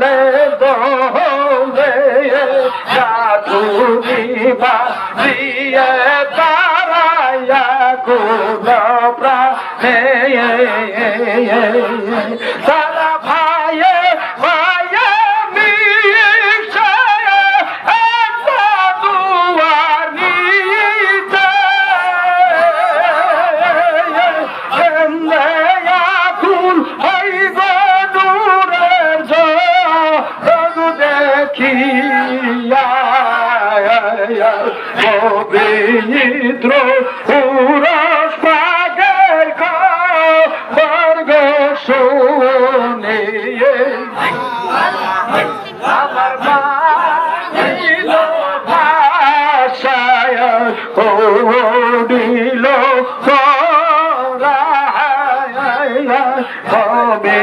যাকে দলে চলে গাতুরিবা বিয়ের তারায়া গুলো প্রাণে। পবিত্র পুরস পাগের বর্গ শুনিয়ে আমার মা দিল ভাষায় ওডিল হবে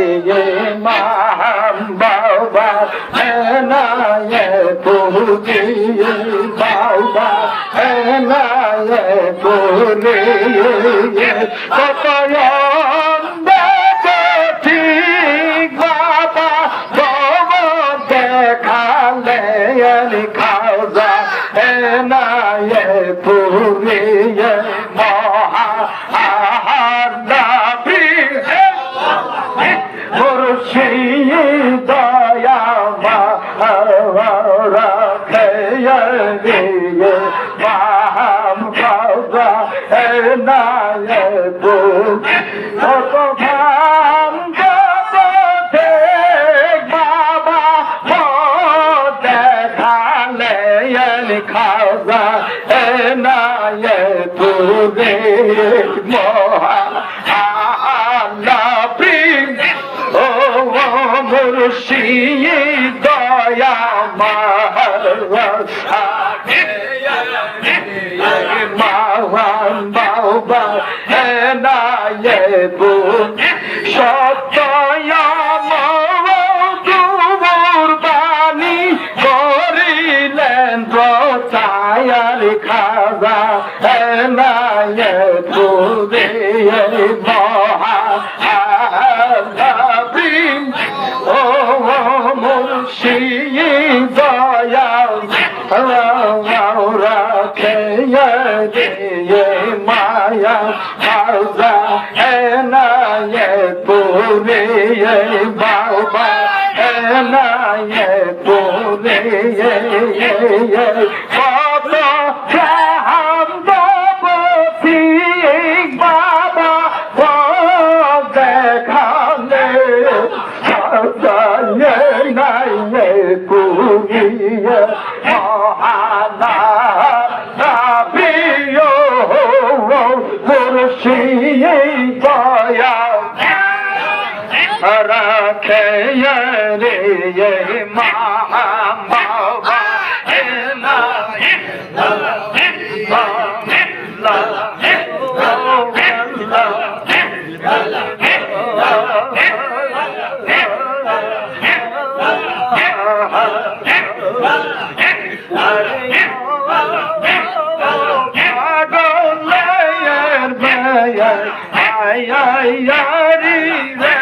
পুরি বাবা নায় পুরি কত ঠিক বাবা বাবা দেখালে খাও যা নায় পুরি মহা মুর্শিদ দয়া মারা প্রেম ও মুর্শিদ দয়া মাওয়ান বাবা নায়ে খাজা নায়ে তুরে মহা প্রেম ও মুর্শিদ দয়া রাখে দিয়ে মায়া খাজা এনায়ে পুরে বাবা এনায়ে পুরে কত হইয়া মহাদা প্রিয় মুর্শিয়ে দয়া রাখে রে মা বাবা Yeah. ay ay yari re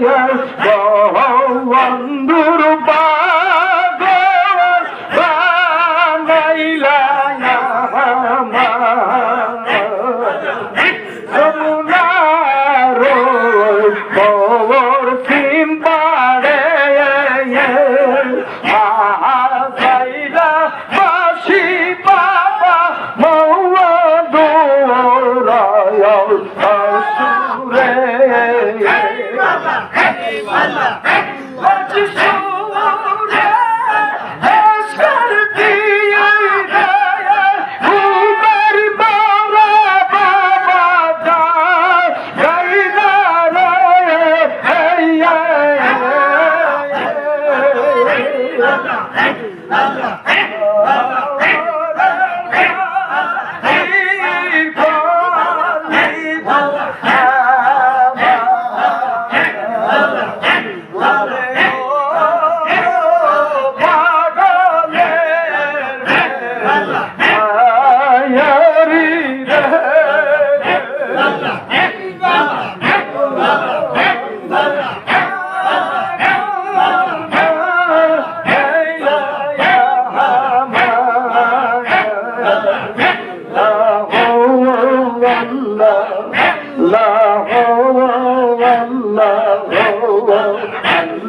Yeah. খবর সিম্পাড়ে আইলা বাসি বাবা মৌয়া দোরায় আসুরে